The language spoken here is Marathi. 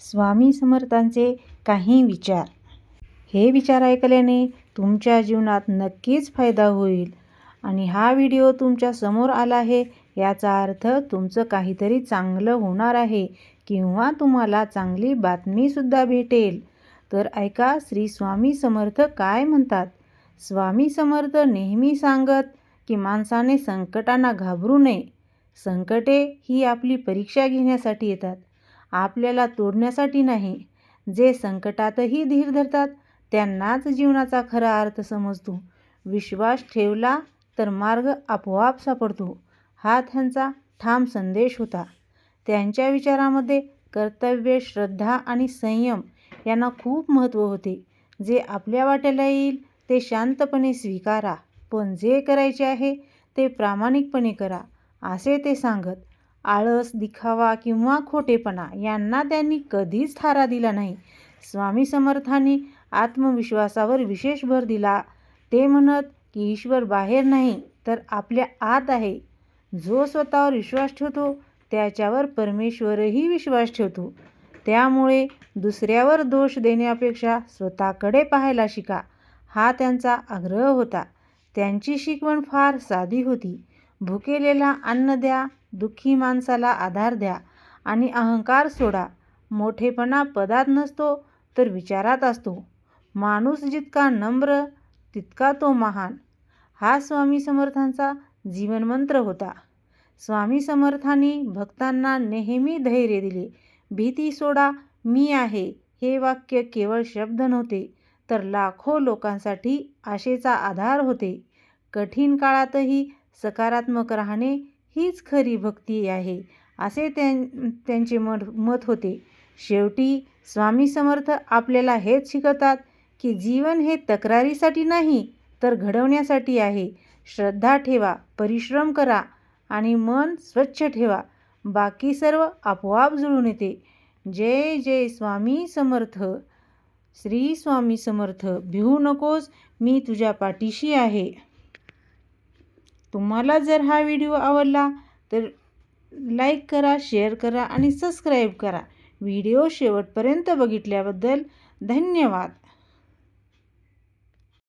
स्वामी समर्थांचे काही विचार. हे विचार ऐकल्याने तुमच्या जीवनात नक्कीच फायदा होईल आणि हा व्हिडिओ तुमच्यासमोर आला आहे याचा अर्थ तुमचं काहीतरी चांगलं होणार आहे किंवा तुम्हाला चांगली बातमीसुद्धा भेटेल. तर ऐका श्री स्वामी समर्थ काय म्हणतात? स्वामी समर्थ नेहमी सांगत की माणसाने संकटांना घाबरू नये. संकटे ही आपली परीक्षा घेण्यासाठी येतात. आपल्याला तोडण्यासाठी नाही. जे संकटातही धीर धरतात त्यांनाच जीवनाचा खरा अर्थ समजतो. विश्वास ठेवला तर मार्ग आपोआप सापडतो. हा त्यांचा ठाम संदेश होता. त्यांच्या विचारामध्ये कर्तव्य श्रद्धा आणि संयम यांना खूप महत्त्व होते. जे आपल्या वाट्याला येईल ते शांतपणे स्वीकारा. पण जे करायचे आहे ते प्रामाणिकपणे करा असे ते सांगत आळस दिखावा किंवा खोटेपणा यांना त्यांनी कधीच थारा दिला नाही. स्वामी समर्थांनी आत्मविश्वासावर विशेष भर दिला. ते म्हणत की ईश्वर बाहेर नाही तर आपल्या आत आहे. जो स्वतःवर विश्वास ठेवतो त्याच्यावर परमेश्वरही विश्वास ठेवतो. त्यामुळे दुसऱ्यावर दोष देण्यापेक्षा स्वतःकडे पाहायला शिका. हा त्यांचा आग्रह होता. त्यांची शिकवण फार साधी होती. भुकेलेला अन्न द्या दुःखी माणसाला आधार द्या आणि अहंकार सोडा. मोठेपणा पदात नसतो तर विचारात असतो. माणूस जितका नम्र तितका तो महान. हा स्वामी समर्थांचा जीवनमंत्र होता. स्वामी समर्थांनी भक्तांना नेहमी धैर्य दिले. भीती सोडा मी आहे हे वाक्य केवळ शब्द नव्हते तर लाखो लोकांसाठी आशेचा आधार होते. कठीण काळातही सकारात्मक राहणे हीच खरी भक्ती आहे असे त्यां त्यांचे मत मत होते. शेवटी स्वामी समर्थ आपल्याला हेच शिकवतात की जीवन हे तक्रारीसाठी नाही तर घडवण्यासाठी आहे. श्रद्धा ठेवा परिश्रम करा आणि मन स्वच्छ ठेवा. बाकी सर्व आपोआप जुळून येते. जय जय स्वामी समर्थ. श्री स्वामी समर्थ भिवू नकोस मी तुझ्या पाठीशी आहे. तुम्हाला जर हा व्हिडिओ आवडला तर लाईक करा शेअर करा आणि सबस्क्राईब करा. व्हिडिओ शेवटपर्यंत बघितल्याबद्दल धन्यवाद.